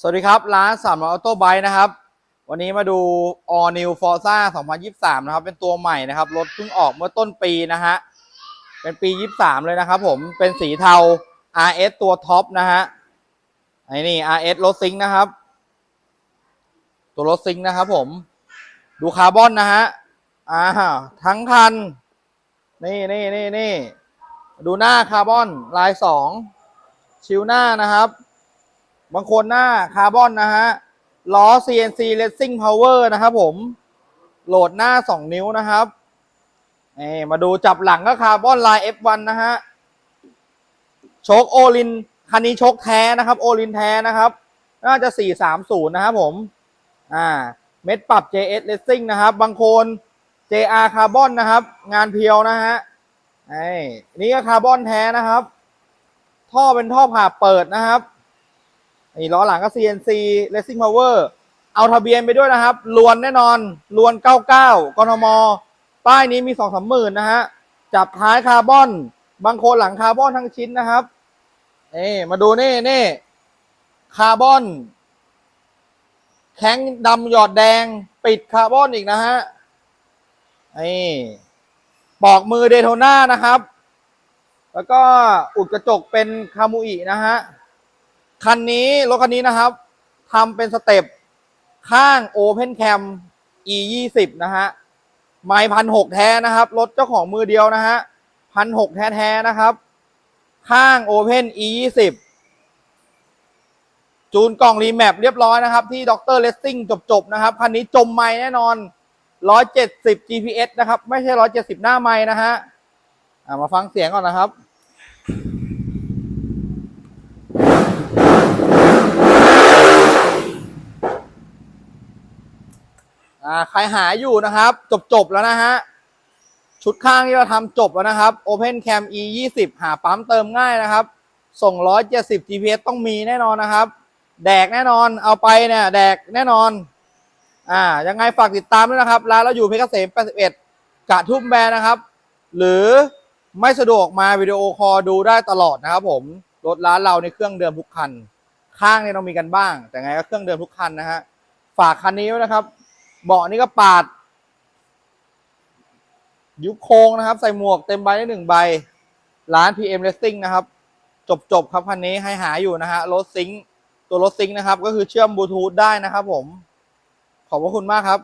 สวัสดีครับ ร้านสามร้อยออโต้ไบนะครับ วันนี้มาดู All New Forza 2023 นะครับ เป็นตัวใหม่นะครับ รถเพิ่งออกเมื่อต้นปีนะฮะ เป็นปี 23 เลยนะครับผม เป็นสีเทา RS ตัวท็อปนะฮะ ไอ้นี่ RS รถซิงค์นะครับ ตัวรถซิงค์นะครับผม ดูคาร์บอนนะฮะ อ่า ทั้งคัน นี่นี่นี่นี่ ดูหน้าคาร์บอนลายสอง ชิวหน้านะครับ บางคนหน้าคาร์บอนนะฮะล้อ CNC Racing Power นะครับผม โหลดหน้า 2 นิ้วนะครับนี่มาดูจับหลังก็คาร์บอนลาย F1 นะฮะโชคโอลินคันนี้โชคแท้นะครับ โอลินแท้นะครับ น่าจะ 430 นะครับผม อ่า เม็ดปรับ JS Racing นะครับ บางคน JR คาร์บอนนะครับ งานเพียวนะฮะไอ้นี่ก็คาร์บอนแท้นะครับ ท่อเป็นท่อผ่าเปิดนะครับ นี่ล้อหลังก็ CNC Racing Power เอาทะเบียนไปด้วยนะครับลวนแน่นอนลวน 99 กทม ป้ายนี้มีสองสามหมื่นนะฮะ จับท้ายคาร์บอน บางคนหลังคาร์บอนทั้งชิ้นนะครับ นี่ มาดูนี่นี่คาร์บอน แข้งดำหยอดแดง ปิดคาร์บอนอีกนะฮะ นี่ปอกมือเดโทน่านะครับ แล้วก็อุดกระจกเป็นคามูอินะฮะ คันนี้รถคันนี้นะครับทำเป็นสเต็ปข้าง Open Cam E 2 0นะฮะไม้พันหกแท้นะครับ รถเจ้าของมือเดียวนะฮะพันหกแท้ๆนะครับ ข้าง Open E 2 0จูนกล่องรีแมปเรียบร้อยนะครับ ที่ด็อกเตอร์เลสซิ่งจบ ๆ นะครับ คันนี้จมไม้แน่นอน 170 GPS นะครับ ไม่ใช่ 170 หน้าไม้นะฮะมาฟังเสียงก่อนนะครับ อ่าใครหาอยู่นะครับ จบจบแล้วนะฮะ ชุดข้างที่เราทำจบแล้วนะครับ Open Cam E 2 0หาปั๊มเติมง่ายนะครับ ส่ง 170 GPS ต้องมีแน่นอนนะครับ แดกแน่นอนเอาไปเนี่ย แดกแน่นอน อ่า ยังไงฝากติดตามด้วยนะครับ ร้านเราอยู่เพชรเกษม81กะทุ่มแบนนะครับ หรือไม่สะดวกมาวิดีโอคอลดูได้ตลอดนะครับผม รถร้านเราในเครื่องเดิมทุกคัน ข้างเนี่ยต้องมีกันบ้าง แต่ไงก็เครื่องเดิมทุกคันนะฮะ ฝากคันนี้ไว้นะครับ เบาะนี่ก็ปาด ยุบโค้งนะครับ ใส่หมวกเต็มใบได้หนึ่งใบ ร้าน PM Racing นะครับ จบจบครับคันนี้ให้หาอยู่นะฮะรถซิงตัวรถซิงนะครับ ก็คือเชื่อมบลูทูธได้นะครับผม ขอบพระคุณมากครับ